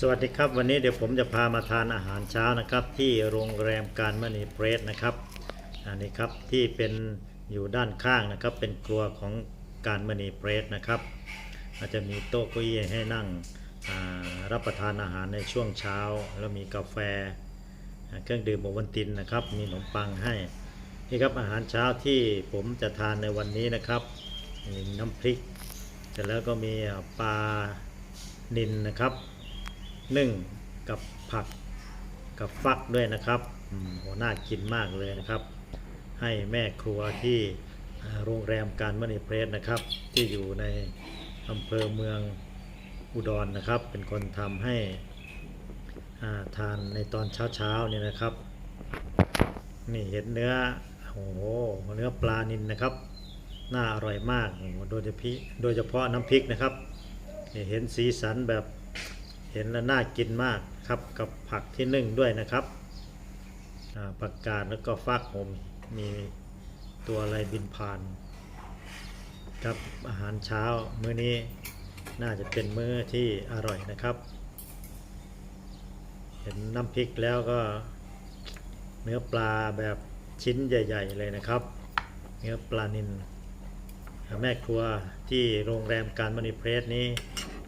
สวัสดีครับ วันนี้เดี๋ยวผมจะพามาทานอาหารเช้านะครับ ที่โรงแรมการมณีเพรสนะครับอันนี้ครับที่เป็นอยู่ด้านข้างนะครับ เป็นครัวของการมณีเพรสนะครับอาจจะมีโต๊ะเก้าอี้ให้นั่งรับประทานอาหารในช่วงเช้า แล้วมีกาแฟ เครื่องดื่มโอวัลตินนะครับ มีขนมปังให้นี่ครับอาหารเช้าที่ผมจะทานในวันนี้นะครับมีน้ำพริกเสร็จแล้วก็มีปลานิลนะครับ นึ่งกับผักกับฟักด้วยนะครับโหน่ากินมากเลยนะครับ ให้แม่ครัวที่โรงแรมการมณีเพรสนะครับ ที่อยู่ในอำเภอเมืองอุดรนะครับ เป็นคนทำให้าทานในตอนเช้าๆเนี่ยนะครับ นี่เห็นเนื้อโอ้โหเนื้อปลานิลนะครับ น่าอร่อยมากโดยเฉพาะโดยเฉพาะน้ำพริกนะครับเห็นสีสันแบบ เห็นแล้วน่ากินมากครับกับผักที่นึ่งด้วยนะครับผักกาดแล้วก็ฟักผมมีตัวอะไรบินผ่านครับอาหารเช้ามื้อนี้น่าจะเป็นมื้อที่อร่อยนะครับ เห็นน้ำพริกแล้วก็เนื้อปลาแบบชิ้นใหญ่ ๆ เลยนะครับ เนื้อปลานิลแม่ครัวที่โรงแรมการมณีเพรสนี้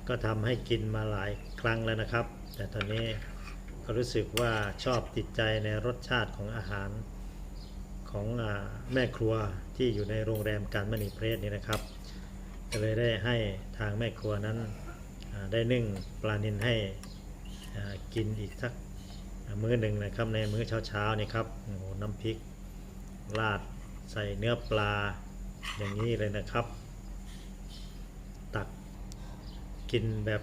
ก็ทำให้กินมาหลายครั้งแล้วนะครับ แต่ตอนนี้ก็รู้สึกว่าชอบติดใจในรสชาติของอาหารของอแม่ครัวที่อยู่ในโรงแรมการมณีเพรสนี่นะครับก็เลยได้ให้ทางแม่ครัวนั้นได้นึ่งปลานิลให้กินอีกสักมื้อหนึ่งนะครับในมื้อเช้าๆนี่ครับโอ้โหน้ำพริกราดใส่เนื้อปลาอย่างนี้เลยนะครับ ตัก กินแบบ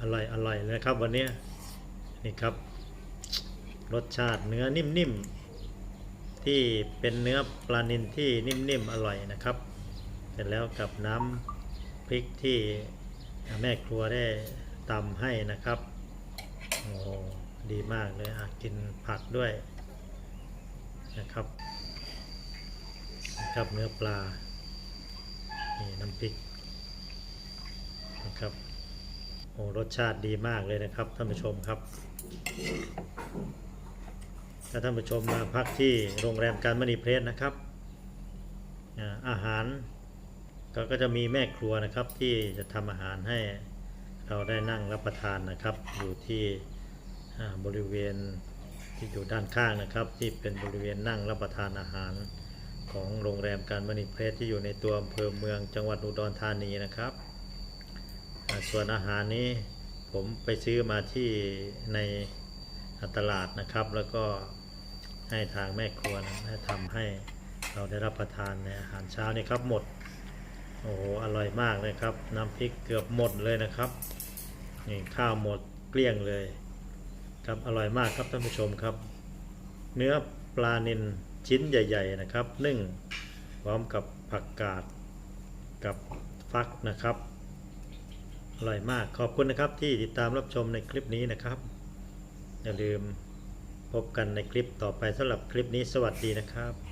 อร่อยอร่อยเลยนะครับ วันนี้นี่ครับ รสชาติเนื้อนิ่มๆที่เป็นเนื้อปลานิลที่นิ่มๆอร่อยนะครับ เสร็จแล้วกับน้ำพริกที่แม่ครัวได้ตำให้นะครับโอ้ดีมากเลยอะกินผักด้วยนะครับ นะครับเนื้อปลา นี่น้ำพริก ครับโอ้รสชาติดีมากเลยนะครับท่านผู้ชมครับ ถ้าท่านผู้ชมมาพักที่โรงแรมการมณีเพลสนะครับ อาหารก็ก็จะมีแม่ครัวนะครับที่จะทำอาหารให้เราได้นั่งรับประทานนะครับ อยู่ที่บริเวณที่อยู่ด้านข้างนะครับ ที่เป็นบริเวณนั่งรับประทานอาหารของโรงแรมการมณีเพลสที่อยู่ในตัวอำเภอเมืองจังหวัดอุดรธานีนะครับ ส่วนอาหารนี้ผมไปซื้อมาที่ในตลาดนะครับ แล้วก็ให้ทางแม่ครัวนะได้ทำให้เราได้รับประทานในอาหารเช้านี่ครับหมด โอ้โหอร่อยมากเลยครับ น้ำพริกเกือบหมดเลยนะครับนี่ข้าวหมดเกลี้ยงเลย ครับอร่อยมากครับท่านผู้ชมครับ เนื้อปลานิลชิ้นใหญ่ ๆ นะครับนึ่งพร้อมกับผักกาดกับฟักนะครับ อร่อยมากขอบคุณนะครับที่ติดตามรับชมในคลิปนี้นะครับ อย่าลืมพบกันในคลิปต่อไปสำหรับคลิปนี้สวัสดีนะครับ